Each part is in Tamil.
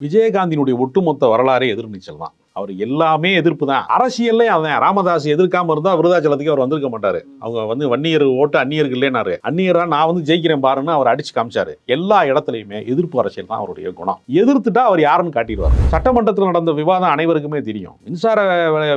விஜயகாந்தினுடைய ஒட்டுமொத்த வரலாறே எதிர்நீச்சல் தான் அவர் எல்லாமே எதிர்ப்பு தான். அரசியல்லே அவன் ராமதாஸ் எதிர்க்காம இருந்தா விருதாச்சலத்துக்கு அவர் வந்திருக்க மாட்டாரு. அவங்க வந்து வன்னியர் ஓட்டு அந்நியருக்கு இல்லைனாரு அந்நியரா நான் வந்து ஜெயிக்கிறேன் பாருன்னு அவர் அடிச்சு காமிச்சாரு. எல்லா இடத்துலையுமே எதிர்ப்பு அரசியல் தான் அவருடைய குணம். எதிர்த்துட்டா அவர் யாருன்னு காட்டிடுவார். சட்டமன்றத்தில் நடந்த விவாதம் அனைவருக்குமே தெரியும். மின்சார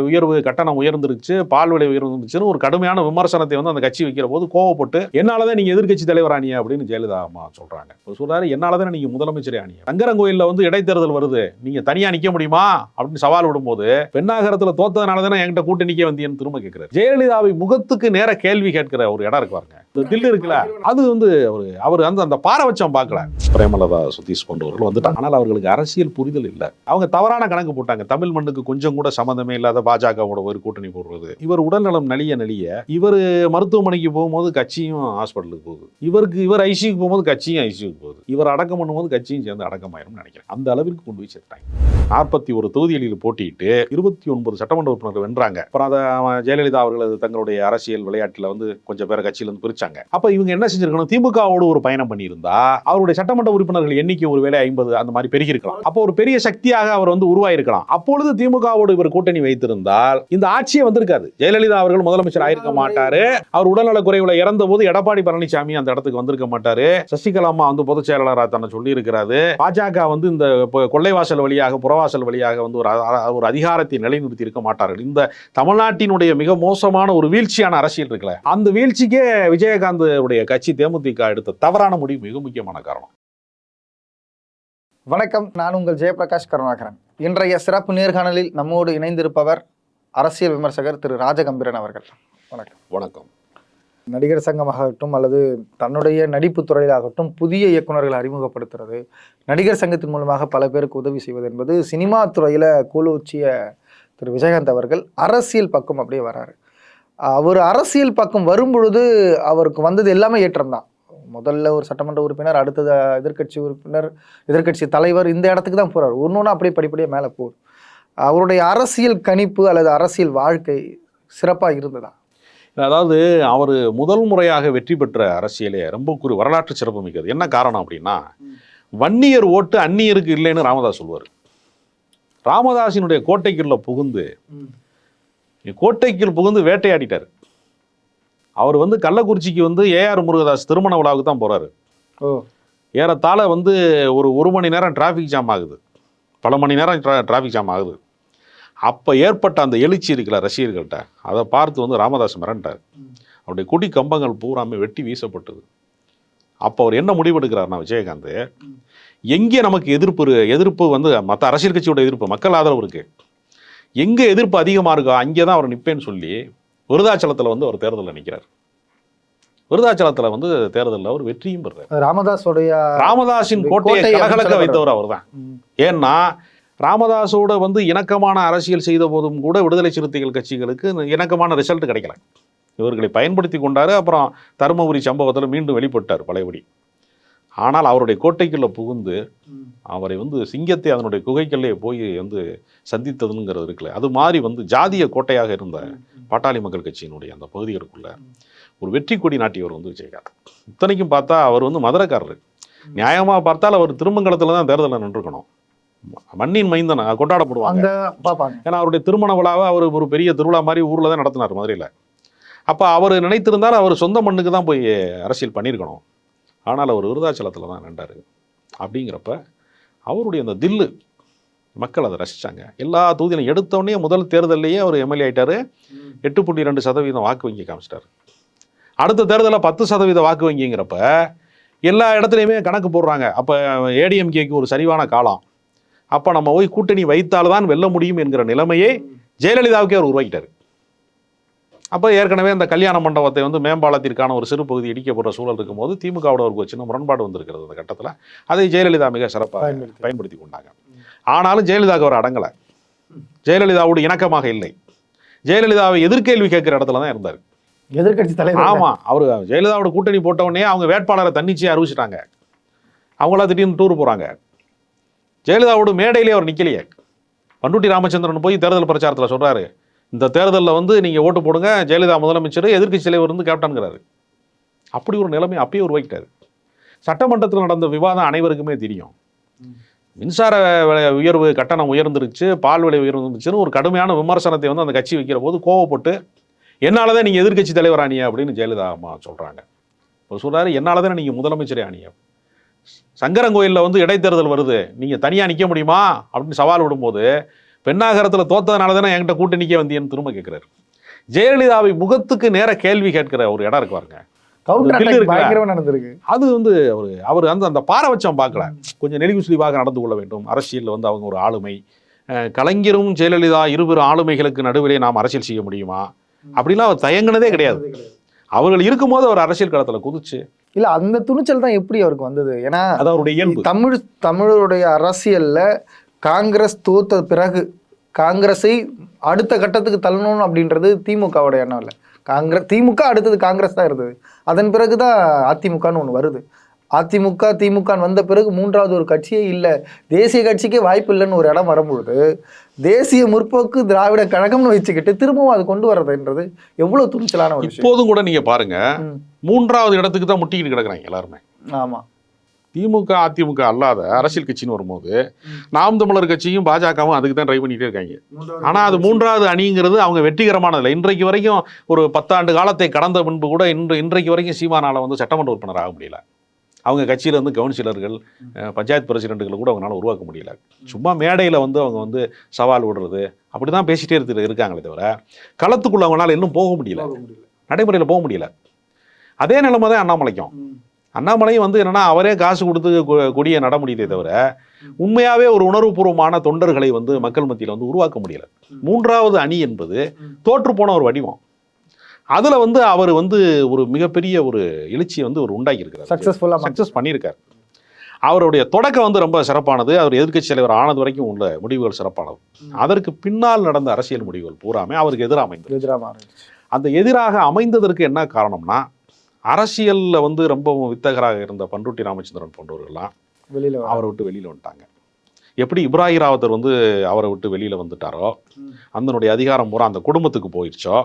உயர்வு கட்டணம் உயர்ந்துருச்சு பால் விலை உயர்ந்துருச்சுன்னு ஒரு கடுமையான விமர்சனத்தை வந்து அந்த கட்சி வைக்கிற போது கோவப்பட்டு என்னாலதான் நீங்க எதிர்க்கட்சி தலைவரானிய அப்படின்னு ஜெயலலிதா அம்மா சொல்றாங்க. சொல்றாரு என்னாலதான் நீங்க முதலமைச்சர் ஆனிய சங்கரங்கோயில்ல வந்து இடைத்தேர்தல் வருது. நீங்க தனியா நிக்க முடியுமா? அப்படின்னு சவால் விடும்போது பெண்ணாகரத்துல தோத்ததுனால தானே என்கிட்ட கூட்டணிக்கே வந்தியன்னு திரும்ப கேட்கிறார் ஜெயலலிதாவை முகத்துக்கு நேர கேள்வி கேட்கிற ஒரு இடம் இருக்கு பாருங்க. இந்த தில்லு இருக்குல்ல அது வந்து அவர் அவர் அந்த அந்த பாரபட்சம் பார்க்கல. பிரேமலதா சுதீஷ் போன்றவர்கள் வந்துட்டாங்க. ஆனால் அவர்களுக்கு அரசியல் புரிதல் இல்லை. அவங்க தவறான கணக்கு போட்டாங்க. தமிழ் மண்ணுக்கு கொஞ்சம் கூட சம்மந்தமே இல்லாத பாஜகவோட ஒரு கூட்டணி போடுறது. இவர் உடல்நலம் நலிய நலிய இவர் மருத்துவமனைக்கு போகும்போது கட்சியும் ஹாஸ்பிட்டலுக்கு போகுது. இவருக்கு இவர் ஐசியூக்கு போகும்போது கட்சியும் ஐசியூக்கு போகுது. இவர் அடக்கம் பண்ணும்போது கட்சியும் சேர்ந்து அடக்கமாயிரும்னு நினைக்கிறேன். அந்த அளவிற்கு கொண்டு போய் சேர்த்தாங்க நாற்பத்தி ஒரு தொகுதிகளில் போட்டியிட்டு இருபத்தி ஒன்பது சட்டமன்ற உறுப்பினர்கள் வென்றாங்க. அப்புறம் அதை ஜெயலலிதா அவர்கள் தங்களுடைய அரசியல் விளையாட்டில் வந்து கொஞ்சம் பேரை கட்சியிலிருந்து பிரிச்சாங்க. அப்ப இவங்க என்ன செஞ்சிருக்கணும்? திமுகவோடு ஒரு பயணம் பண்ணியிருந்தா அவருடைய சட்டமன்ற உறுப்பினர்கள் எண்ணிக்கை ஒருவேளை ஐம்பது அந்த மாதிரி பெருகி இருக்கலாம் அப்போ ஒரு பெரிய சக்தியாக அவர் வந்து உருவாயிருக்கலாம். அப்பொழுது திமுகவோடு இவர் கூட்டணி வைத்திருந்தால் இந்த ஆட்சியே வந்திருக்காது. ஜெயலலிதா அவர்கள் முதலமைச்சர் ஆயிருக்க மாட்டாரு. அவர் உடல்நல குறைவுல இறந்த போது எடப்பாடி பழனிசாமி அந்த இடத்துக்கு வந்திருக்க மாட்டாரு. சசிகலா அம்மா வந்து பொதுச் செயலாளராக தன்னை சொல்லி இருக்கிறாரு பாஜக வந்து இந்த கொள்ளைவாசல் வழியாக புறவாசல் வழியாக வந்து ஒரு ஒரு அதிகாரத்தை நிலைநிறுத்தி இருக்க மாட்டார்கள். இந்த தமிழ்நாட்டினுடைய மிக மோசமான ஒரு வீழ்ச்சியான அரசியல் இருக்குல்ல அந்த வீழ்ச்சிக்கே விஜயகாந்த் உடைய கட்சி தேமுதிக எடுத்த தவறான முடிவு மிக முக்கியமான காரணம். வணக்கம் நான் உங்கள் ஜெயபிரகாஷ் கருணாகரன். இன்றைய சிறப்பு நேர்காணலில் நம்மோடு இணைந்திருப்பவர் அரசியல் விமர்சகர் திரு ராஜகம்பீரன் அவர்கள். வணக்கம். வணக்கம். நடிகர் சங்கமாகட்டும் அல்லது தன்னுடைய நடிப்பு துறையிலாகட்டும் புதிய இயக்குநர்களை அறிமுகப்படுத்துறது நடிகர் சங்கத்தின் மூலமாக பல பேருக்கு உதவி செய்வது என்பது சினிமா துறையில் கூலூச்சிய திரு விஜயகாந்த் அவர்கள் அரசியல் பக்கம் அப்படியே வராரு. அவர் அரசியல் பக்கம் வரும்பொழுது அவருக்கு வந்தது எல்லாமே ஏற்றம் தான் முதல்ல ஒரு சட்டமன்ற உறுப்பினர் அடுத்தது எதிர்க்கட்சி உறுப்பினர் எதிர்க்கட்சி தலைவர் இந்த இடத்துக்கு தான் போகிறார் ஒன்று அப்படியே படிப்படியாக மேலே போகும் அவருடைய அரசியல் கணிப்பு அல்லது அரசியல் வாழ்க்கை சிறப்பாக இருந்ததா? அதாவது அவர் முதல் முறையாக வெற்றி பெற்ற அரசியலே ரொம்ப குறி வரலாற்று சிறப்பு மிக்கது. என்ன காரணம் அப்படின்னா வன்னியர் ஓட்டு அந்நியருக்கு இல்லைன்னு ராமதாஸ் சொல்லுவார். ராமதாஸினுடைய கோட்டைக்குள்ள புகுந்து கோட்டைக்குள் புகுந்து வேட்டையாடிட்டார். அவர் வந்து கள்ளக்குறிச்சிக்கு வந்து ஏஆர் முருகதாஸ் திருமண விழாவுக்கு தான் போறாரு. ஓ. ஏறத்தாழ வந்து ஒரு ஒரு மணி நேரம் டிராஃபிக் ஜாம் ஆகுது. பல மணி நேரம் டிராஃபிக் ஜாம் ஆகுது. அப்போ ஏற்பட்ட அந்த எழுச்சி இருக்குல்ல ரசிகர்கள்ட்ட? அதை பார்த்து வந்து ராமதாஸ் மிரண்டார். அவருடைய கொடி கம்பங்கள் பூராமே வெட்டி வீசப்பட்டது. அப்போ அவர் என்ன முடிவெடுக்கிறார்னா விஜயகாந்த் எங்கே நமக்கு எதிர்ப்பு எதிர்ப்பு வந்து மற்ற அரசியல் கட்சியோட எதிர்ப்பு மக்கள் ஆதரவு இருக்கு. எங்கே எதிர்ப்பு அதிகமாக இருக்கோ அங்கே தான் அவர் நிற்பேன்னு சொல்லி விருதாச்சலத்தில் வந்து அவர் தேர்தலில் நிற்கிறார் விருதாச்சலத்தில் வந்து தேர்தலில் அவர் வெற்றியும் பெறுறார். ராமதாஸுடைய ராமதாஸின் கோட்டையை கோட்டை கலகலக்க வைத்தவர் அவர்தான். ம். ஏன்னா ராமதாஸோட வந்து இணக்கமான அரசியல் செய்த போதும் கூட விடுதலை சிறுத்தைகள் கட்சிகளுக்கு இணக்கமான ரிசல்ட் கிடைக்கல. இவர்களை பயன்படுத்தி கொண்டாரு. அப்புறம் தருமபுரி சம்பவத்தில் மீண்டும் வெளிப்பட்டார் பழையபடி. ஆனால் அவருடைய கோட்டைக்குள்ளே புகுந்து அவரை வந்து சிங்கத்தை அதனுடைய குகைக்கல்லே போய் வந்து சந்தித்ததுங்கிறது இருக்குல்ல அது மாதிரி வந்து ஜாதிய கோட்டையாக இருந்த பாட்டாளி மக்கள் கட்சியினுடைய அந்த பகுதிகளுக்குள்ள ஒரு வெற்றி கொடி நாட்டியவர் வந்து விஜயகாந்த். இத்தனைக்கும் பார்த்தா அவர் வந்து மதுரைக்காரர். நியாயமாக பார்த்தால் அவர் திருமங்கலத்தில் தான் தேர்தலில் நின்றுக்கணும் மண்ணின் மைந்தன் கொண்டாடப்படுவாங்க. ஏன்னா அவருடைய திருமண விழாவை அவர் ஒரு பெரிய திருவிழா மாதிரி ஊரில் தான் நடத்தினார் மதுரையில். அப்போ அவர் நினைத்திருந்தால் அவர் சொந்த மண்ணுக்கு தான் போய் அரசியல் பண்ணியிருக்கணும். ஆனால் அவர் விருதாச்சலத்தில் தான் நின்றார். அப்படிங்கிறப்ப அவருடைய அந்த தில்லு மக்கள் அதை ரசித்தாங்க எல்லா தொகுதியிலும் எடுத்தோடனே முதல் தேர்தல்லையே அவர் எம்எல்ஏ ஆயிட்டாரு. எட்டு புள்ளி ரெண்டு சதவீதம் வாக்கு வங்கி காமிச்சிட்டாரு. அடுத்த தேர்தலில் பத்து சதவீத வாக்கு வங்கிங்கிறப்ப எல்லா இடத்துலையுமே கணக்கு போடுறாங்க. அப்போ ஏடிஎம்கேக்கு ஒரு சரிவான காலம். அப்போ நம்ம போய் கூட்டணி வைத்தால்தான் வெல்ல முடியும் என்கிற நிலைமையை ஜெயலலிதாவுக்கே அவர் உருவாக்கிட்டார். அப்போ ஏற்கனவே அந்த கல்யாண மண்டபத்தை வந்து மேம்பாலத்திற்கான ஒரு சிறு பகுதி இடிக்கப்படுற சூழல் இருக்கும்போது திமுகவோட ஒரு சின்ன முரண்பாடு வந்திருக்கிறது அந்த கட்டத்தில். அதை ஜெயலலிதா மிக சிறப்பாக பயன்படுத்தி. கொண்டாங்க. ஆனாலும் ஜெயலலிதாவுக்கு அவர் அடங்கலை. ஜெயலலிதாவோடு இணக்கமாக இல்லை. ஜெயலலிதாவை எதிர்கேள்வி கேட்கிற இடத்துல தான் இருந்தார். எதிர்க்கட்சி தலைவர் ஆமா அவர் ஜெயலலிதாவோட கூட்டணி போட்ட உடனே அவங்க வேட்பாளரை தன்னிச்சையாக அறிவிச்சிட்டாங்க. அவங்களா திடீர்னு டூர் போறாங்க. ஜெயலலிதாவோட மேடையிலே அவர் நிற்கலையே பண்ருட்டி ராமச்சந்திரன் போய் தேர்தல் பிரச்சாரத்தில் சொல்கிறாரு இந்த தேர்தலில் வந்து நீங்கள் ஓட்டு போடுங்க ஜெயலலிதா முதலமைச்சர் எதிர்க்கட்சி தலைவர் வந்து கேப்டனுங்கிறாரு. அப்படி ஒரு நிலைமை அப்பயே உருவாக்கிட்டாரு. சட்டமன்றத்தில் நடந்த விவாதம் அனைவருக்குமே தெரியும். மின்சார விலை உயர்வு கட்டணம் உயர்ந்துருச்சு பால் விலை உயர்ந்துருச்சுன்னு ஒரு கடுமையான விமர்சனத்தை வந்து அந்த கட்சி வைக்கிற போது கோவப்பட்டு என்னால் தான் நீங்கள் எதிர்க்கட்சி தலைவர் ஆனியா அப்படின்னு ஜெயலலிதா அம்மா சொல்கிறாங்க இப்போ சொல்கிறாரு என்னால் தான் நீங்கள் முதலமைச்சரே ஆனியா சங்கரங்கோயிலில் வந்து இடைத்தேர்தல் வருது. நீங்கள் தனியாக நிற்க முடியுமா? அப்படின்னு சவால் விடும்போது பெண்ணாகரத்தில் தோத்ததுனால தானே என்கிட்ட கூட்டணிக்கே வந்தியன்னு திரும்ப கேட்குறாரு ஜெயலலிதாவை முகத்துக்கு நேர கேள்வி கேட்கிற ஒரு இடம் இருக்கு பாருங்க. நடந்திருக்கு. அது வந்து அவர் அவர் அந்த அந்த பாரபட்சம் பார்க்கல. கொஞ்சம் நெளிவுசுலிவாக நடந்து கொள்ள வேண்டும். அரசியலில் வந்து அவங்க ஒரு ஆளுமை. கலைஞரும் ஜெயலலிதா இருவரு ஆளுமைகளுக்கு நடுவிலே நாம் அரசியல் செய்ய முடியுமா? அப்படிலாம் அவர் தயங்கினதே கிடையாது. அவர்கள் இருக்கும்போது அவர் அரசியல் களத்தில் குதிச்சு இல்ல அந்த துணிச்சல் தான் எப்படி அவருக்கு வந்தது? ஏன்னா அது அவருடைய தமிழ் தமிழுடைய அரசியல்ல காங்கிரஸ் தோத்த பிறகு காங்கிரஸை அடுத்த கட்டத்துக்கு தள்ளணும் அப்படின்றது திமுகவுடைய எண்ணம் இல்லை. காங்கிரஸ் திமுக அடுத்தது காங்கிரஸ் தான் இருந்தது. அதன் பிறகு தான் அதிமுகன்னு ஒன்று வருது. அதிமுக திமுகன்னு வந்த பிறகு மூன்றாவது ஒரு கட்சியே இல்லை. தேசிய கட்சிக்கே வாய்ப்பு இல்லைன்னு ஒரு இடம் வரும்பொழுது தேசிய முற்போக்கு திராவிட கழகம்னு வச்சுக்கிட்டு திரும்பவும் அது கொண்டு வர்றதுன்றது எவ்வளோ துணிச்சலான ஒரு விஷயம். இப்போதும் கூட நீங்க பாருங்க. மூன்றாவது இடத்துக்கு தான் முட்டிக்கிட்டு கிடக்குறாங்க எல்லாருமே. ஆமா. திமுக அதிமுக அல்லாத அரசியல் கட்சின்னு வரும்போது நாம் தமிழர் கட்சியும் பாஜகவும் அதுக்கு தான் ட்ரை பண்ணிட்டே இருக்காங்க. ஆனா அது மூன்றாவது அணிங்கிறது அவங்க வெற்றிகரமானதில்லை இன்றைக்கு வரைக்கும் ஒரு பத்தாண்டு காலத்தை கடந்த முன்பு கூட இன்று இன்றைக்கு வரைக்கும் சீமானால வந்து சட்டமன்ற உறுப்பினர் ஆக முடியல. அவங்க கட்சியில இருந்து கவுன்சிலர்கள் பஞ்சாயத்து பிரசிடென்ட்டுகளை கூட அவங்களால உருவாக்க முடியல. சும்மா மேடையில வந்து அவங்க வந்து சவால் விடுறது அப்படிதான் பேசிட்டே இருக்கு இருக்காங்களே தவிர களத்துக்குள்ள அவங்களால இன்னும் போக முடியல. நடைமுறையில் போக முடியல. அதே நிலைமை தான் அண்ணாமலைக்கும். அண்ணாமலையும் வந்து என்னன்னா அவரே காசு கொடுத்து கொ- கொடியை நட முடியுதே தவிர உண்மையாவே ஒரு உணர்வுபூர்வமான தொண்டர்களை வந்து மக்கள் மத்தியில் வந்து உருவாக்க முடியல. மூன்றாவது அணி என்பது தோற்று போன ஒரு வடிவம். அதுல வந்து அவர் வந்து ஒரு மிகப்பெரிய ஒரு எழுச்சியை வந்து ஒரு உண்டாக்கி இருக்கிறார் சக்ஸஸ்ஃபுல்லாக சக்சஸ் பண்ணியிருக்கார். அவருடைய தொடக்கம் வந்து ரொம்ப சிறப்பானது. அவர் எதிர்க்கட்சி தலைவர் ஆனது வரைக்கும் உள்ள முடிவுகள் சிறப்பானது. அதற்கு பின்னால் நடந்த அரசியல் முடிவுகள் பூராமே அவருக்கு எதிராக அமைந்தது. எதிராக அந்த எதிராக அமைந்ததற்கு என்ன காரணம்னா அரசியல்ல வந்து ரொம்பவும் வித்தகராக இருந்த பண்ருட்டி ராமச்சந்திரன் போன்றவர்கள்லாம் வெளியில வர அவரை விட்டு வெளியில வந்துட்டாங்க. எப்படி இப்ராஹிம் ராவத்தர் வந்து அவரை விட்டு வெளியில் வந்துட்டாரோ அதனுடைய அதிகாரம் பூரா அந்த குடும்பத்துக்கு போயிடுச்சோ.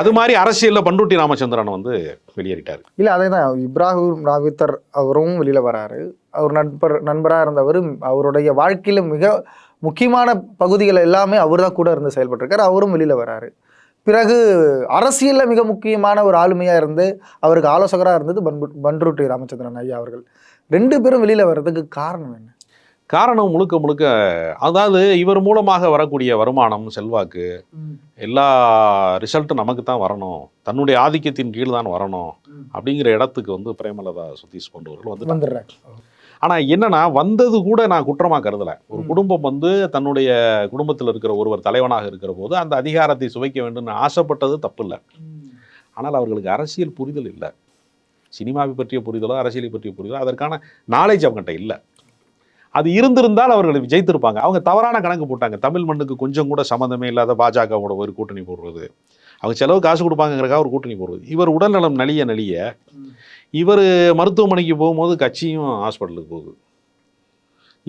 அது மாதிரி அரசியலில் பண்ருட்டி ராமச்சந்திரன் வந்து வெளியேறிட்டார். இல்லை அதே தான் இப்ராஹிம் ராவித்தர் அவரும் வெளியில் வராரு. அவர் நண்பர் நண்பராக இருந்தவர் அவருடைய வாழ்க்கையில் மிக முக்கியமான பகுதிகள் எல்லாமே அவர் தான் கூட இருந்து செயல்பட்டிருக்காரு. அவரும் வெளியில் வராரு. பிறகு அரசியலில் மிக முக்கியமான ஒரு ஆளுமையாக இருந்து அவருக்கு ஆலோசகராக இருந்தது பன்பு பன்ருட்டி ராமச்சந்திரன் ஐயா அவர்கள். ரெண்டு பேரும் வெளியில் வர்றதுக்கு காரணம் என்ன? காரணம் முழுக்க முழுக்க அதாவது இவர் மூலமாக வரக்கூடிய வருமானம் செல்வாக்கு எல்லா ரிசல்ட்டும் நமக்கு தான் வரணும். தன்னுடைய ஆதிக்கத்தின் கீழ் தான் வரணும் அப்படிங்கிற இடத்துக்கு வந்து பிரேமலதா சுதீஷ் போன்றவர்கள் வந்து வந்துடுறாரு. ஆனா என்னன்னா வந்தது கூட நான் குற்றமா கருதல ஒரு. குடும்பம் வந்து தன்னுடைய குடும்பத்தில் இருக்கிற ஒருவர் தலைவனாக இருக்கிற போது அந்த அதிகாரத்தை சுவைக்க வேண்டும்னு ஆசைப்பட்டது தப்பு இல்லை ஆனால் அவர்களுக்கு அரசியல் புரிதல் இல்லை. சினிமாவை பற்றிய புரிதலோ அரசியலை பற்றிய புரிதலோ அதற்கான நாலேஜ் அவங்ககிட்ட இல்லை. அது இருந்திருந்தால் அவர்கள் ஜெயித்திருப்பாங்க அவங்க தவறான கணக்கு போட்டாங்க. தமிழ் மண்ணுக்கு கொஞ்சம் கூட சம்மந்தமே இல்லாத பாஜகவோட ஒரு கூட்டணி போடுறது. அவங்க செலவு காசு கொடுப்பாங்கிறக்காக ஒரு கூட்டணி போடுறது. இவர் உடல்நலம் நலிய நலிய இவர் மருத்துவமனைக்கு போகும்போது கட்சியும் ஹாஸ்பிட்டலுக்கு போகுது.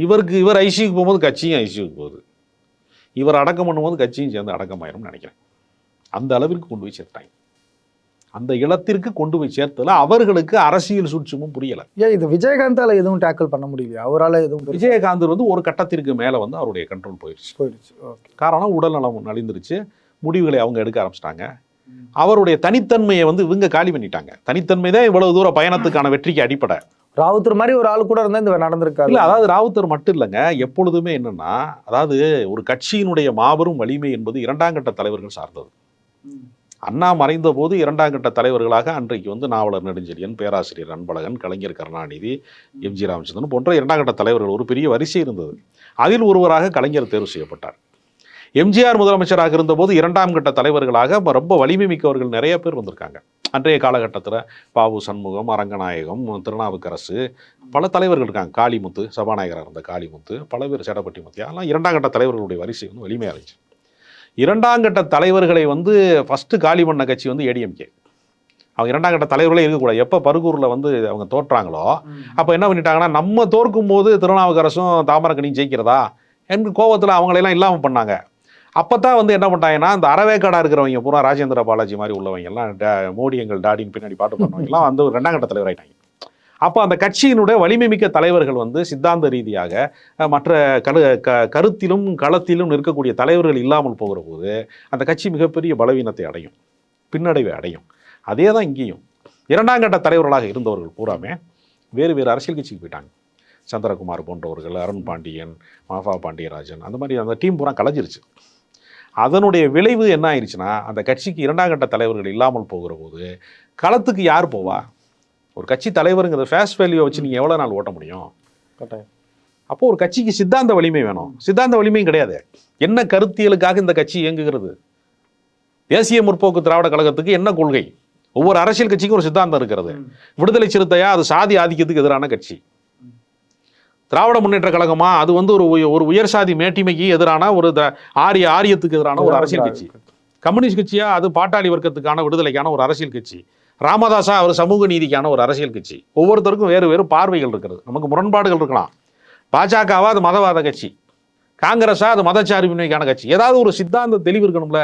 இவருக்கு இவர் ஐசியூக்கு போகும்போது கட்சியும் ஐசியூக்கு போகுது. இவர் அடக்கம் பண்ணும்போது கட்சியும் சேர்ந்து அடக்கமாயிரும்னு நினைக்கிறேன். அந்த அளவிற்கு கொண்டு போய் சேர்த்தாங்க அந்த இடத்திற்கு கொண்டு போய் சேர்த்தல அவர்களுக்கு அரசியல் சூட்சமும் புரியல. ஏன் இது விஜயகாந்தால எதுவும் டேக்கிள் பண்ண முடியலையா? அவரால எதுவும் பெருசா விஜயகாந்த் வந்து ஒரு கட்டத்திற்கு மேல வந்து அவருடைய கண்ட்ரோல் போயிடுச்சு போயிடுச்சு காரணம் உடல்நலம் நலிந்துருச்சு. முடிவுகளை அவங்க எடுக்க ஆரம்பிச்சிட்டாங்க. அவருடைய தனித்தன்மையை வந்து இவங்க காலி பண்ணிட்டாங்க. தனித்தன்மை தான் இவ்வளவு தூர பயணத்துக்கான வெற்றிக்கு அடிப்படை. ராவுத்தர் மாதிரி ஒரு ஆள் கூட இருந்தா இந்த நடந்திருக்காரு இல்ல அதாவது ராவுத்தர் மட்டும் இல்லைங்க. எப்பொழுதுமே என்னன்னா அதாவது ஒரு கட்சியினுடைய மாபெரும் வலிமை என்பது இரண்டாம் கட்ட தலைவர்கள் சார்ந்தது. அண்ணா மறைந்த போது இரண்டாம் கட்ட தலைவர்களாக அன்றைக்கு வந்து நாவலர் நெடுஞ்செழியன் பேராசிரியர் அன்பழகன் கலைஞர் கருணாநிதி எம்ஜி ராமச்சந்திரன் போன்ற இரண்டாம் கட்ட தலைவர்கள் ஒரு பெரிய வரிசை இருந்தது. அதில் ஒருவராக கலைஞர் தேர்வு செய்யப்பட்டார். எம்ஜிஆர் முதலமைச்சராக இருந்தபோது இரண்டாம் கட்ட தலைவர்களாக ரொம்ப வலிமை மிக்கவர்கள் நிறைய பேர் வந்திருக்காங்க. அன்றைய காலகட்டத்தில் பாபு சண்முகம் அரங்கநாயகம் திருநாவுக்கரசு பல தலைவர்கள் இருக்காங்க. காளிமுத்து சபாநாயகராக இருந்த காளிமுத்து பல பேர் சேடப்பட்டி முத்தியா அதெல்லாம் இரண்டாம் கட்ட தலைவர்களுடைய வரிசை வந்து வலிமையாக இருந்துச்சு. இரண்டாம் கட்ட தலைவர்களை வந்து ஃபஸ்ட்டு காலி பண்ண கட்சி வந்து ஏடிஎம்கே அவங்க இரண்டாம் கட்ட தலைவர்களே இருக்கக்கூடாது. எப்போ பருகூரில் வந்து அவங்க தோற்றாங்களோ அப்போ என்ன பண்ணிட்டாங்கன்னா நம்ம தோற்கும் போது திருநாவுக்கரசும் தாமரக்கணியும் ஜெயிக்கிறதா? எனக்கு கோவத்தில் அவங்களையெல்லாம் இல்லாமல் பண்ணாங்க. அப்போ தான் வந்து என்ன பண்ணாங்கன்னா இந்த அறவேக்காடாக இருக்கிறவங்க பூரா ராஜேந்திர பாலாஜி மாதிரி உள்ளவங்க எல்லாம் மோடி எங்கள் டாடின்னு பின்னாடி பாட்டு பண்ணவங்க எல்லாம் வந்து ரெண்டாம் கட்ட தலைவர் ஆயிட்டாங்க அப்போ அந்த கட்சியினுடைய வலிமை மிக்க தலைவர்கள் வந்து சித்தாந்த ரீதியாக மற்ற கரு க கருத்திலும் களத்திலும் இருக்கக்கூடிய தலைவர்கள் இல்லாமல் போகிற போது அந்த கட்சி மிகப்பெரிய பலவீனத்தை அடையும் பின்னடைவை அடையும். அதே தான் இங்கேயும். இரண்டாம் கட்ட தலைவர்களாக இருந்தவர்கள் பூராமே வேறு வேறு அரசியல் கட்சிக்கு போயிட்டாங்க. சந்திரகுமார் போன்றவர்கள் அருண் பாண்டியன் மாஃபா பாண்டியராஜன் அந்த மாதிரி அந்த டீம் பூரா கலைஞ்சிருச்சு. அதனுடைய விளைவு என்ன ஆயிடுச்சுன்னா அந்த கட்சிக்கு இரண்டாம் கட்ட தலைவர்கள் இல்லாமல் போகிற போது களத்துக்கு யார் போவா? ஒரு கட்சி தலைவருங்கிற ஃபேஸ் வேல்யூவை வச்சு நீங்கள் எவ்வளோ நாள் ஓட்ட முடியும்? கட்டாயம். அப்போ ஒரு கட்சிக்கு சித்தாந்த வலிமை வேணும். சித்தாந்த வலிமையும் கிடையாது. என்ன கருத்தியலுக்காக இந்த கட்சி இயங்குகிறது? தேசிய முற்போக்கு திராவிட கழகத்துக்கு என்ன கொள்கை? ஒவ்வொரு அரசியல் கட்சிக்கும் ஒரு சித்தாந்தம் இருக்கிறது. விடுதலை சிறுத்தையா? அது சாதி ஆதிக்கத்துக்கு எதிரான கட்சி. திராவிட முன்னேற்ற கழகமா? அது வந்து ஒரு ஒரு உயர் சாதி மேட்டிமைக்கு எதிரான ஒரு ஆரிய ஆரியத்துக்கு எதிரான ஒரு அரசியல் கட்சி. கம்யூனிஸ்ட் கட்சியா? அது பாட்டாளி வர்க்கத்துக்கான விடுதலைக்கான ஒரு அரசியல் கட்சி. ராமதாசா அவர் சமூக நீதிக்கான ஒரு அரசியல் கட்சி. ஒவ்வொருத்தருக்கும் வேறு வேறு பார்வைகள் இருக்கிறது. நமக்கு முரண்பாடுகள் இருக்கலாம். பாஜகவா அது மதவாத கட்சி. காங்கிரஸா அது மதச்சார்பின்மைக்கான கட்சி. ஏதாவது ஒரு சித்தாந்த தெளிவு இருக்கணும்ல?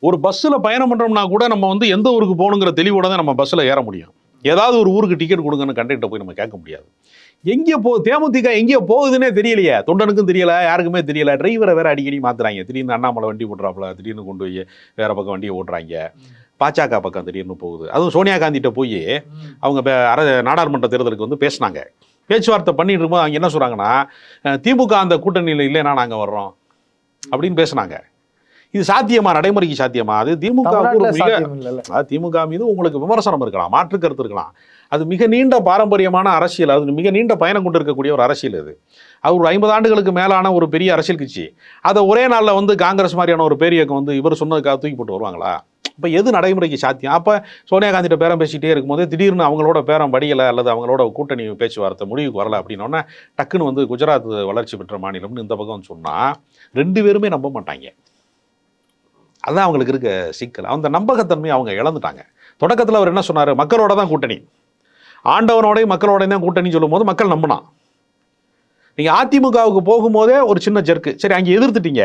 ஒரு பஸ்ஸில் பயணம் பண்ணுறோம்னா கூட நம்ம வந்து எந்த ஊருக்கு போகணுங்கிற தெளிவோட தான் நம்ம பஸ்ஸில் ஏற முடியும். ஏதாவது ஒரு ஊருக்கு டிக்கெட் கொடுங்கன்னு கண்டக்டர் போய் நம்ம கேட்க முடியாது. எங்கே போ தேமுதிக எங்கேயோ போகுதுன்னே தெரியலையே. தொண்டனுக்கும் தெரியல யாருக்குமே தெரியல. டிரைவரை வேற அடிக்கடி மாத்துறாங்க. திடீர்னு அண்ணாமலை வண்டி ஓட்டுறாப்புல திடீர்னு கொண்டு போய் வேற பக்கம் வண்டியை ஓட்டுறாங்க. பாஜக பக்கம் திடீர்னு போகுது. அதுவும் சோனியா காந்திட்ட போய் அவங்க அர நாடாளுமன்ற தேர்தலுக்கு வந்து பேசினாங்க. பேச்சுவார்த்தை பண்ணிட்டு இருக்கும்போது அவங்க என்ன சொல்றாங்கன்னா அஹ், திமுக அந்த கூட்டணியில் இல்லைன்னா நாங்கள் வர்றோம் அப்படின்னு பேசுனாங்க. இது சாத்தியமா? நடைமுறைக்கு சாத்தியமா? அது திமுக மிக திமுக மீது உங்களுக்கு விமர்சனம் இருக்கலாம் மாற்று கருத்து இருக்கலாம். அது மிக நீண்ட பாரம்பரியமான அரசியல். அது மிக நீண்ட பயணம் கொண்டு இருக்கக்கூடிய ஒரு அரசியல் அது அது ஒரு ஐம்பது ஆண்டுகளுக்கு மேலான ஒரு பெரிய அரசியல் கட்சி. அதை ஒரே நாளில் வந்து காங்கிரஸ் மாதிரியான ஒரு பெரிய இயக்கம் வந்து இவர் சொன்னதுக்காக தூக்கி போட்டு வருவாங்களா? இப்போ எது நடைமுறைக்கு சாத்தியம்? அப்போ சோனியா காந்திட்ட பேரம் பேசிக்கிட்டே இருக்கும்போது திடீர்னு அவங்களோட பேரம் படியலை அல்லது அவங்களோட கூட்டணி பேச்சுவார்த்தை முடிவுக்கு வரலை அப்படின்னோடனே டக்குன்னு வந்து குஜராத் வளர்ச்சி பெற்ற மாநிலம்னு இந்த பக்கம் சொன்னால் ரெண்டு பேருமே நம்ப மாட்டாங்க. அதுதான் அவங்களுக்கு இருக்க சிக்கல். அந்த நம்பகத்தன்மையை அவங்க இழந்துட்டாங்க. தொடக்கத்தில் அவர் என்ன சொன்னார்? மக்களோட தான் கூட்டணி. ஆண்டவனோடையும் மக்களோடையும் தான் கூட்டணி சொல்லும்போது மக்கள் நம்பினான். நீங்கள் அதிமுகவுக்கு போகும்போதே ஒரு சின்ன ஜெர்க்கு சரி அங்கே எதிர்த்துட்டீங்க.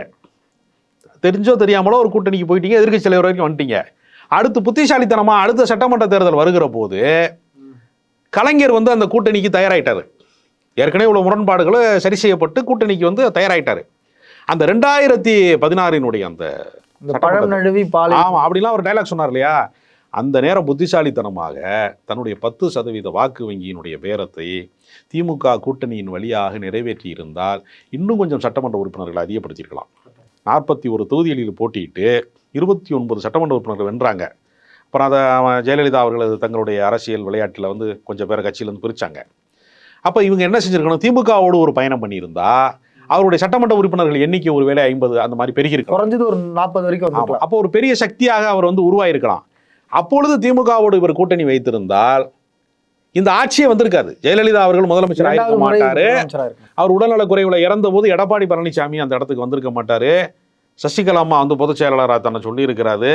தெரிஞ்சோ தெரியாமலோ ஒரு கூட்டணிக்கு போயிட்டீங்க எதிர்க்கட்சி தலைவர் வரைக்கும் வந்துட்டீங்க. அடுத்து புத்திசாலித்தனமா அடுத்த சட்டமன்ற தேர்தல் வருகிற போது கலைஞர் வந்து அந்த கூட்டணிக்கு தயாராயிட்டாரு. ஏற்கனவே உள்ள முரண்பாடுகளை சரி செய்யப்பட்டு கூட்டணிக்கு வந்து தயாராயிட்டாரு. அந்த ரெண்டாயிரத்தி பதினாறினுடைய அந்த இந்த பழம் நழுவி பாலை ஆமா அப்படிலாம் ஒரு டைலாக் சொன்னார் இல்லையா? அந்த நேரம் புத்திசாலித்தனமாக தன்னுடைய பத்து சதவீத வாக்கு வங்கியினுடைய பேரத்தை திமுக கூட்டணியின் வழியாக நிறைவேற்றி இருந்தால் இன்னும் கொஞ்சம் சட்டமன்ற உறுப்பினர்களை அதிகப்படுத்தியிருக்கலாம். நாற்பத்தி ஒரு தொகுதிகளில் போட்டியிட்டு இருபத்தி ஒன்பது சட்டமன்ற உறுப்பினர்கள் வென்றாங்க. அப்புறம் அதை ஜெயலலிதா அவர்கள் தங்களுடைய அரசியல் விளையாட்டில் வந்து கொஞ்சம் பேரை கட்சியிலேருந்து பிரிச்சாங்க. அப்போ இவங்க என்ன செஞ்சிருக்கணும்? திமுகவோடு ஒரு பயணம் பண்ணியிருந்தா அவருடைய சட்டமன்ற உறுப்பினர்கள் எண்ணிக்கை ஒருவேளை ஐம்பது அந்த மாதிரி பெருகியிருக்கலாம். குறைஞ்சது ஒரு நாற்பது வரைக்கும் அப்போ ஒரு பெரிய சக்தியாக அவர் வந்து உருவாயிருக்கலாம். அப்பொழுது திமுகவோடு இவர் கூட்டணி வைத்திருந்தால் இந்த ஆட்சியே வந்திருக்காது. ஜெயலலிதா அவர்கள் முதலமைச்சர் ஆயிருக்க மாட்டாரு. அவர் உடல்நல குறைவில் இறந்தபோது எடப்பாடி பழனிசாமி அந்த இடத்துக்கு வந்திருக்க மாட்டார். சசிகலா அம்மா வந்து பொதுச் செயலாளராக தன்னை சொல்லியிருக்கிறாரு.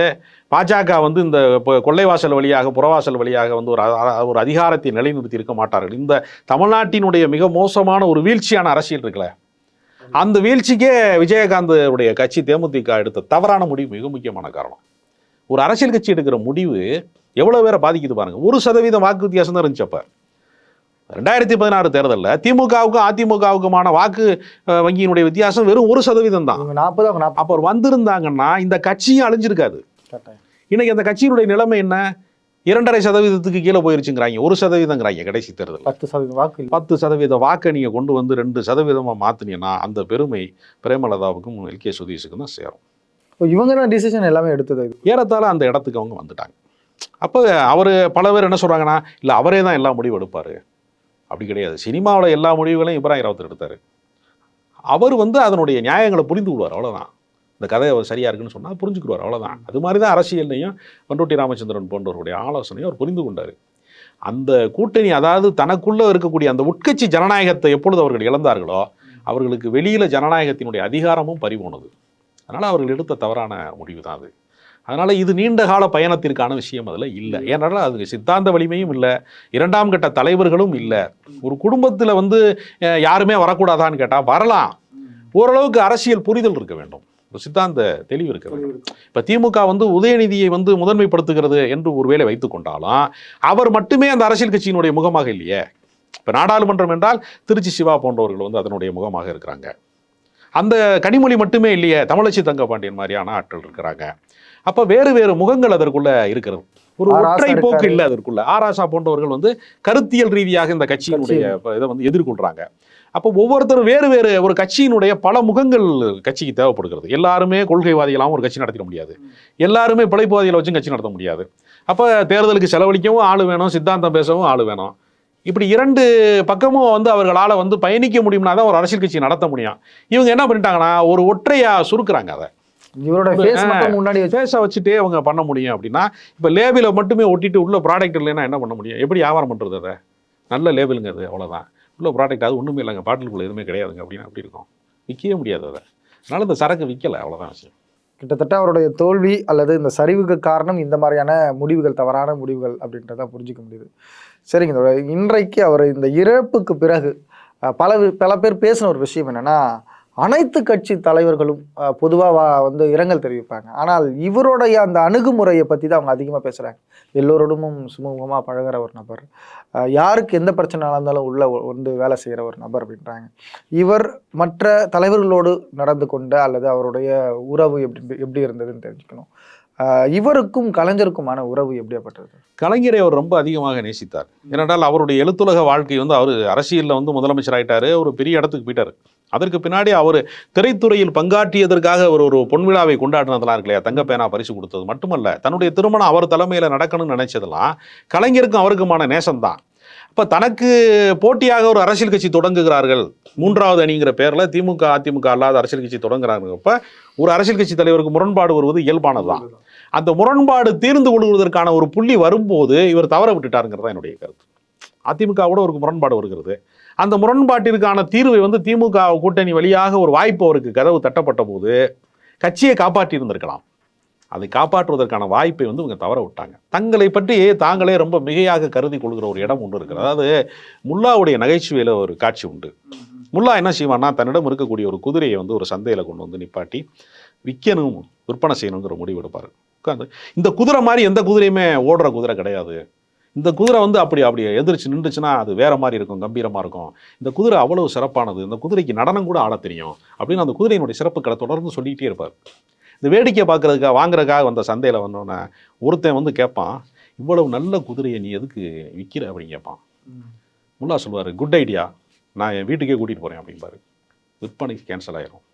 பாஜக வந்து இந்த கொள்ளைவாசல் வழியாக புறவாசல் வழியாக வந்து ஒரு ஒரு அதிகாரத்தை நிலைநிறுத்தி இருக்க மாட்டார்கள். இந்த தமிழ்நாட்டினுடைய மிக மோசமான ஒரு வீழ்ச்சியான அரசியல் இருக்குல்ல? அந்த வீழ்ச்சிக்கே விஜயகாந்த் உடைய கட்சி தேமுதிக எடுத்த தவறான முடிவு மிக முக்கியமான காரணம். ஒரு அரசியல் கட்சி எடுக்கிற முடிவு எவ்வளோ பேரை பாதிக்குது பாருங்கள் ஒரு சதவீதம் வாக்கு வித்தியாசம் தான் இருந்துச்சப்போ ரெண்டாயிரத்தி பதினாறு தேர்தலில் திமுகவுக்கும் அதிமுகவுக்குமான வாக்கு வங்கியினுடைய வித்தியாசம் வெறும் ஒரு சதவீதம் தான். நாற்பது அப்போ வந்திருந்தாங்கன்னா இந்த கட்சியும் அழிஞ்சிருக்காது. இன்னைக்கு அந்த கட்சியினுடைய நிலைமை என்ன? இரண்டரை சதவீதத்துக்கு கீழே போயிருச்சுங்கிறாங்க. ஒரு சதவீதம்ங்கிறாங்க கடைசி தேர்தல் பத்து சதவீதம் வாக்கு பத்து சதவீத வாக்கை நீங்கள் கொண்டு வந்து ரெண்டு சதவீதமாக மாற்றினீங்கன்னா அந்த பெருமை பிரேமலதாவுக்கும் எல். கே. சுதீஷுக்கும் தான் சேரும். இவங்க தான் டிசிஷன் எல்லாமே எடுத்தது. ஏறத்தாழ அந்த இடத்துக்கு அவங்க வந்துட்டாங்க. அப்போ அவர் பல பேர் என்ன சொல்கிறாங்கன்னா இல்லை அவரே தான் எல்லா முடிவும் எடுப்பார். அப்படி கிடையாது. சினிமாவில் எல்லா முடிவுகளையும் இப்ராஹிம் ராவத்தர் எடுத்தார். அவர் வந்து அதனுடைய நியாயங்களை புரிந்து கொள்வார். அவ்வளோதான் இந்த கதை அவர் சரியாக இருக்குன்னு சொன்னால் புரிஞ்சுக்கிடுவார். அவ்வளோதான் அது மாதிரி தான் அரசியல்லையும் பண்டோட்டி ராமச்சந்திரன் போன்றவருடைய ஆலோசனையும் அவர் புரிந்து கொண்டார். அந்த கூட்டணி அதாவது தனக்குள்ளே இருக்கக்கூடிய அந்த உட்கட்சி ஜனநாயகத்தை எப்பொழுது அவர்கள் இழந்தார்களோ அவர்களுக்கு வெளியில் ஜனநாயகத்தினுடைய அதிகாரமும் பறிபோனது. அதனால் அவர்கள் எடுத்த தவறான முடிவு தான் அது. அதனால் இது நீண்ட கால பயணத்திற்கான விஷயம் அதில் இல்லை. ஏன்னால அதுக்கு சித்தாந்த வலிமையும் இல்லை. இரண்டாம் கட்ட தலைவர்களும் இல்லை. ஒரு குடும்பத்தில் வந்து யாருமே வரக்கூடாதான்னு கேட்டால் வரலாம். ஓரளவுக்கு அரசியல் புரிதல் இருக்க வேண்டும். ஒரு சித்தாந்த தெளிவு இருக்க வேண்டும். இப்போ திமுக வந்து உதயநிதியை வந்து முதன்மைப்படுத்துகிறது என்று ஒருவேளை வைத்துக் கொண்டாலும். அவர் மட்டுமே அந்த அரசியல் கட்சியினுடைய முகமாக இல்லையே. இப்போ நாடாளுமன்றம் என்றால் திருச்சி சிவா போன்றவர்கள் வந்து அதனுடைய முகமாக இருக்கிறாங்க. அந்த கனிமொழி மட்டுமே இல்லையே. தமிழச்சி தங்கபாண்டியன் மாதிரியான ஆட்கள் இருக்கிறாங்க. அப்போ வேறு வேறு முகங்கள் அதற்குள்ள இருக்கிறது. ஒரு ஒற்றை போக்கு. இல்லை அதற்குள்ள. ஆராசா போன்றவர்கள் வந்து கருத்தியல் ரீதியாக இந்த கட்சியினுடைய இதை வந்து எதிர்கொள்றாங்க. அப்போ ஒவ்வொருத்தரும் வேறு வேறு ஒரு கட்சியினுடைய பல முகங்கள் கட்சிக்கு தேவைப்படுகிறது. எல்லாருமே கொள்கைவாதிகளாகவும் ஒரு கட்சி நடத்திட முடியாது. எல்லாருமே பிழைப்புவாதிகளை வச்சும் கட்சி நடத்த முடியாது. அப்போ தேர்தலுக்கு செலவழிக்கவும் ஆள் வேணும் சித்தாந்தம் பேசவும் ஆள் வேணும். இப்படி இரண்டு பக்கமும் வந்து அவர்களால் வந்து பயணிக்க முடியும்னா தான் ஒரு அரசியல் கட்சி நடத்த முடியும். இவங்க என்ன பண்ணிட்டாங்கன்னா ஒரு ஒற்றையா சுருக்குறாங்க அதை. இவரோட ஃபேஸ் மட்டும் முன்னாடி பேச வச்சுட்டே அவங்க பண்ண முடியும் அப்படின்னா இப்போ லேபிளை மட்டுமே ஒட்டிட்டு உள்ள ப்ராடக்ட் இல்லைன்னா என்ன பண்ண முடியும்? எப்படி வியாபாரம் பண்ணுறது அதை? நல்ல லேபிளுங்க அது அவ்வளோதான் உள்ள ப்ராடக்ட் அது ஒன்றுமே இல்லைங்க. பாட்டிலுக்குள்ள எதுவுமே கிடையாதுங்க அப்படின்னு அப்படி இருக்கும். விற்கவே முடியாது அதை. அதனால இந்த சரக்கு விற்கலை அவ்வளோதான் விஷயம். கிட்டத்தட்ட அவருடைய தோல்வி அல்லது இந்த சரிவுக்கு காரணம் இந்த மாதிரியான முடிவுகள் தவறான முடிவுகள் அப்படின்றத புரிஞ்சுக்க முடியுது. சரிங்க. இன்றைக்கு அவர் இந்த இறப்புக்கு பிறகு பல பல பேர் பேசின ஒரு விஷயம் என்னன்னா அனைத்து கட்சி தலைவர்களும் பொதுவாக வந்து இரங்கல் தெரிவிப்பாங்க. ஆனால் இவருடைய அந்த அணுகுமுறையை பற்றி தான் அவங்க அதிகமாக பேசுகிறாங்க எல்லோரோடும் சுமூகமாக பழகுற ஒரு நபர். யாருக்கு எந்த பிரச்சனை இருந்தாலும் உள்ள வந்து வேலை செய்கிற ஒரு நபர் அப்படின்றாங்க. இவர் மற்ற தலைவர்களோடு நடந்து கொண்ட அல்லது அவருடைய உறவு எப்படி எப்படி இருந்ததுன்னு தெரிஞ்சுக்கணும். இவருக்கும் கலைஞருக்குமான உறவு எப்படியாப்பட்டது? கலைஞரை அவர் ரொம்ப அதிகமாக நேசித்தார். ஏனென்றால் அவருடைய எழுத்துலக வாழ்க்கை வந்து அவர் அரசியலில் வந்து முதலமைச்சர் ஆயிட்டாரு. ஒரு பெரிய இடத்துக்கு போயிட்டாரு. அதற்கு பின்னாடி அவர் திரைத்துறையில் பங்காற்றியதற்காக ஒரு ஒரு பொன்விழாவை கொண்டாடினதெல்லாம் இருக்கு இல்லையா? தங்க பேனா பரிசு கொடுத்தது மட்டுமல்ல தன்னுடைய திருமணம் அவர் தலைமையில் நடக்கணும்னு நினைச்சதெல்லாம் கலைஞருக்கும் அவருக்குமான நேசம்தான். இப்போ தனக்கு போட்டியாக ஒரு அரசியல் கட்சி தொடங்குகிறார்கள் மூன்றாவது அணிங்கிற பேரில் திமுக அதிமுக அல்லாத அரசியல் கட்சி தொடங்குறாங்க. இப்போ ஒரு அரசியல் கட்சி தலைவருக்கு முரண்பாடு வருவது இயல்பானதுதான். அந்த முரண்பாடு தீர்ந்து கொள்வதற்கான ஒரு புள்ளி வரும்போது இவர் தவற விட்டுட்டாருங்கிறது தான் என்னுடைய கருத்து. அதிமுகவோட ஒரு முரண்பாடு வருகிறது. அந்த முரண்பாட்டிற்கான தீர்வை வந்து திமுக கூட்டணி வழியாக ஒரு வாய்ப்பு அவருக்கு கதவு தட்டப்பட்ட போது கட்சியை காப்பாற்றி இருந்திருக்கலாம் அதை காப்பாற்றுவதற்கான வாய்ப்பை வந்து இவங்க தவற விட்டாங்க. தங்களை பற்றி தாங்களே ரொம்ப மிகையாக கருதி கொள்கிற ஒரு இடம் ஒன்று இருக்குது. அதாவது முல்லாவுடைய நகைச்சுவையில் ஒரு காட்சி உண்டு. முல்லா என்ன செய்வான்னா தன்னிடம் இருக்கக்கூடிய ஒரு குதிரையை வந்து ஒரு சந்தையில் கொண்டு வந்து நிப்பாட்டி விற்கணும் விற்பனை செய்யணுங்கிற முடிவு எடுப்பார். உட்காந்து இந்த குதிரை மாதிரி எந்த குதிரையுமே ஓடுற குதிரை கிடையாது. இந்த குதிரை வந்து அப்படி அப்படி எதிர்த்து நின்றுச்சுன்னா அது வேற மாதிரி இருக்கும் கம்பீரமாக இருக்கும். இந்த குதிரை அவ்வளவு சிறப்பானது இந்த குதிரைக்கு நடனம் கூட ஆடத் தெரியும் அப்படின்னு அந்த குதிரையினுடைய சிறப்புகளை தொடர்ந்து சொல்லிக்கிட்டே இருப்பார். இந்த வேடிக்கை பார்க்கறதுக்காக வாங்குறதுக்காக வந்த சந்தையில் வந்தோன்னே ஒருத்தன் வந்து கேட்பான் இவ்வளவு நல்ல குதிரையை நீ எதுக்கு விற்கிற அப்படின்னு கேட்பான். முல்லா சொல்லுவார் குட் ஐடியா நான் என் வீட்டுக்கே கூட்டிகிட்டு போகிறேன் அப்படிம்பாரு. விற்பனைக்கு கேன்சல் ஆயிரும்.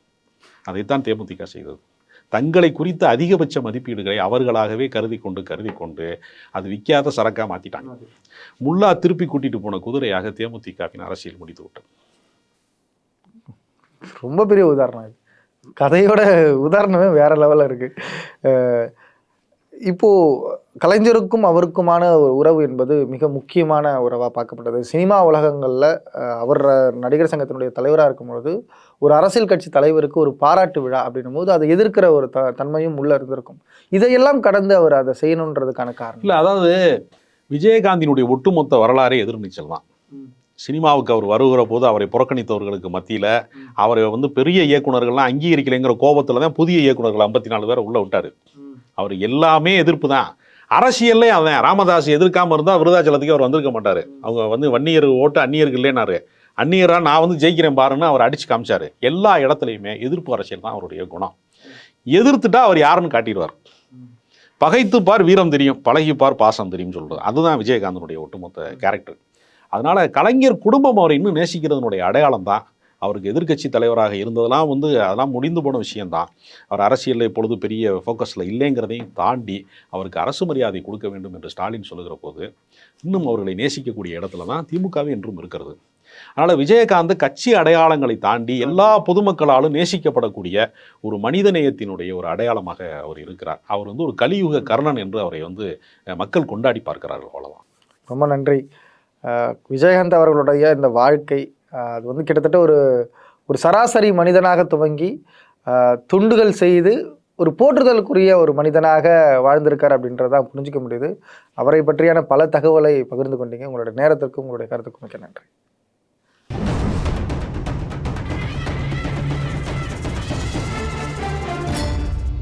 அதைத்தான் தேமுதிக செய்தது. தங்களை குறித்த அதிகபட்ச மதிப்பீடுகளை அவர்களாகவே கருதி கொண்டு கருதி கொண்டு அது விற்காத சரக்காக மாற்றிட்டாங்க முல்லா திருப்பி கூட்டிட்டு போன குதிரையாக தேமுதிகவின் அரசியல் முடித்து விட்டது. ரொம்ப பெரிய உதாரணம் இது. கதையோட உதாரணமே வேற லெவலில் இருக்கு. அஹ் இப்போ கலைஞருக்கும் அவருக்குமான ஒரு உறவு என்பது மிக முக்கியமான உறவாக பார்க்கப்பட்டது. சினிமா உலகங்களில் அவர் நடிகர் சங்கத்தினுடைய தலைவராக இருக்கும் பொழுது ஒரு அரசியல் கட்சி தலைவருக்கு ஒரு பாராட்டு விழா அப்படின்னும் போது அதை எதிர்க்கிற ஒரு த தன்மையும் உள்ள இருந்திருக்கும். இதையெல்லாம் கடந்து அவர் அதை செய்யணுன்றதுக்கான காரணம். இல்லை அதாவது விஜயகாந்தினுடைய ஒட்டுமொத்த வரலாறே எதிர்நீச்சல் தான். சினிமாவுக்கு அவர் வருகிற போது அவரை புறக்கணித்தவர்களுக்கு மத்தியில் அவரை வந்து பெரிய இயக்குனர்கள்லாம் அங்கீகரிக்கலைங்கிற கோபத்தில் தான் புதிய இயக்குனர்கள் ஐம்பத்தி நாலு பேரை உள்ள விட்டாரு. அவர் எல்லாமே எதிர்ப்பு தான். அரசியல்லே அவன் ராமதாஸ் எதிர்க்காம இருந்தால் விருதாச்சலத்துக்கு அவர் வந்திருக்க மாட்டார். அவங்க வந்து வன்னியர் ஓட்டு அந்நியருக்கு இல்லைனாரு அந்நியரா நான் வந்து ஜெயிக்கிறேன் பாருன்னு அவர் அடிச்சு காமிச்சாரு. எல்லா இடத்துலையுமே எதிர்ப்பு அரசியல் தான் அவருடைய குணம். எதிர்த்துட்டா அவர் யாருன்னு காட்டிடுவார். பகைத்துப்பார் வீரம் தெரியும் பழகிப்பார் பாசம் தெரியும் சொல்றது. அதுதான் விஜயகாந்தனுடைய ஒட்டுமொத்த கேரக்டர் அதனால கலைஞர் குடும்பம் அவரை இன்னும் நேசிக்கிறதுனுடைய அடையாளம் தான். அவருக்கு எதிர்க்கட்சி தலைவராக இருந்ததெல்லாம் வந்து அதெல்லாம் முடிந்து போன விஷயம்தான். அவர் அரசியலில் இப்பொழுது பெரிய ஃபோக்கஸில் இல்லைங்கிறதையும் தாண்டி அவருக்கு அரசு மரியாதை கொடுக்க வேண்டும் என்று ஸ்டாலின் சொல்லுகிற போது இன்னும் அவர்களை நேசிக்கக்கூடிய இடத்துல தான் திமுகவே என்றும் இருக்கிறது. அதனால் விஜயகாந்த் கட்சி அடையாளங்களை தாண்டி எல்லா பொதுமக்களாலும் நேசிக்கப்படக்கூடிய ஒரு மனிதநேயத்தினுடைய ஒரு அடையாளமாக அவர் இருக்கிறார். அவர் வந்து ஒரு கலியுக கர்ணன் என்று அவரை வந்து மக்கள் கொண்டாடி பார்க்கிறார்கள் அவ்வளோதான் ரொம்ப நன்றி. விஜயகாந்த் அவர்களுடைய இந்த வாழ்க்கை அது வந்து கிட்டத்தட்ட ஒரு ஒரு சராசரி மனிதனாக துவங்கி துண்டுகள் செய்து ஒரு போற்றுதலுக்குரிய ஒரு மனிதனாக வாழ்ந்திருக்கார் அப்படின்றதான் புரிஞ்சிக்க முடியுது. அவரை பற்றியான பல தகவலை பகிர்ந்து கொண்டீங்க. உங்களுடைய நேரத்திற்கும் உங்களுடைய கருத்துக்கும் மிக்க நன்றி.